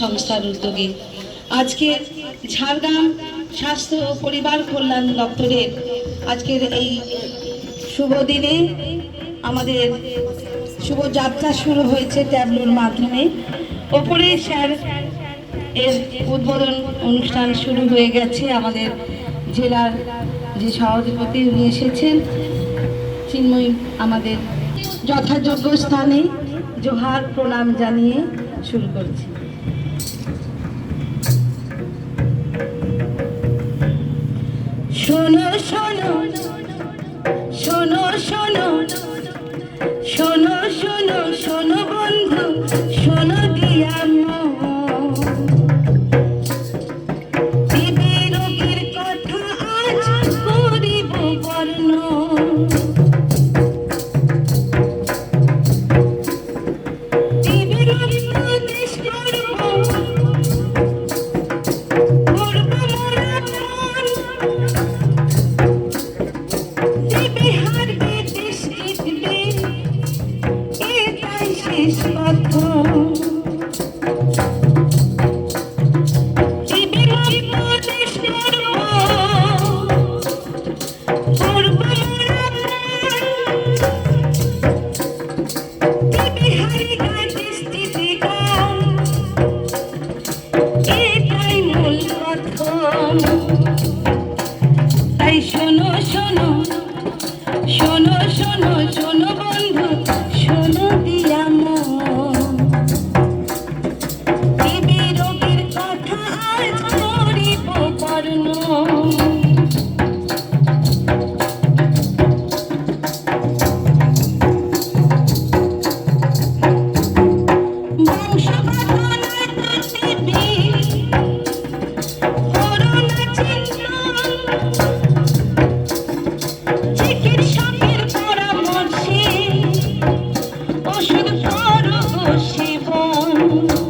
সংস্থার উদ্যোগে। আজকে ঝাড়গ্রাম স্বাস্থ্য ও পরিবার কল্যাণ দপ্তরের আজকের এই শুভ দিনে আমাদের শুভ যাত্রা শুরু হয়েছে ট্যাবলোর মাধ্যমে। ওপরে স্যার এর উদ্বোধন অনুষ্ঠান শুরু হয়ে গেছে। আমাদের জেলার যে সভাধিপতি উনি এসেছেন, চিন্ময় আমাদের যথাযোগ্য স্থানে জোহার প্রণাম জানিয়ে শুরু করছি। শোনো শোনো শোনো শোনো শোনো শোনো শোনো বন্ধু শোনো শোনো you.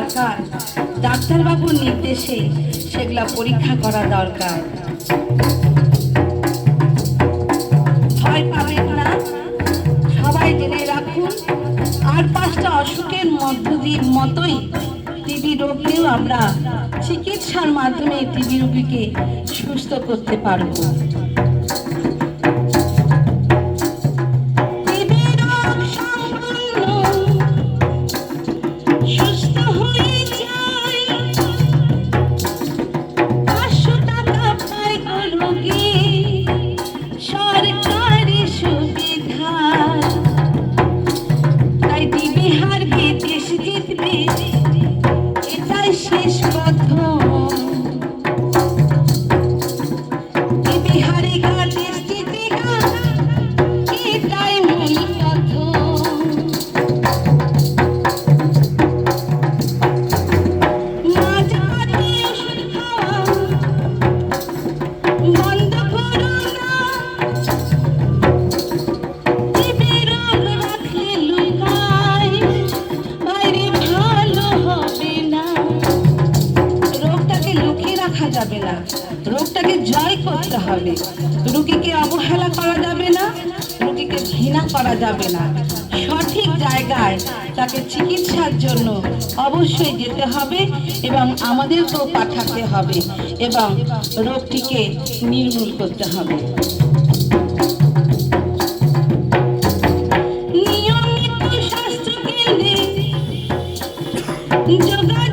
দরকার। ডাক্তারবাবুর নির্দেশে সেগুলা পরীক্ষা করা দরকার। ভয় না। সবাই জেনে রাখুন, আর পাঁচটা অসুখের মধ্য দিয়ে মতোই টিবি রোগকেও আমরা চিকিৎসার মাধ্যমে টিবি রোগীকে সুস্থ করতে পারব। You. হবে। রুগীকে অবহেলা করা যাবে না, রুগীকে ঘৃণা করা যাবে না। সঠিক জায়গায় তাকে চিকিৎসার জন্য অবশ্যই যেতে হবে এবং আমাদেরকেও পাঠাতে হবে এবং রোগটিকে নির্মূল করতে হবে। নিয়মিত স্বাস্থ্য কেন্দ্রে যোগাযোগ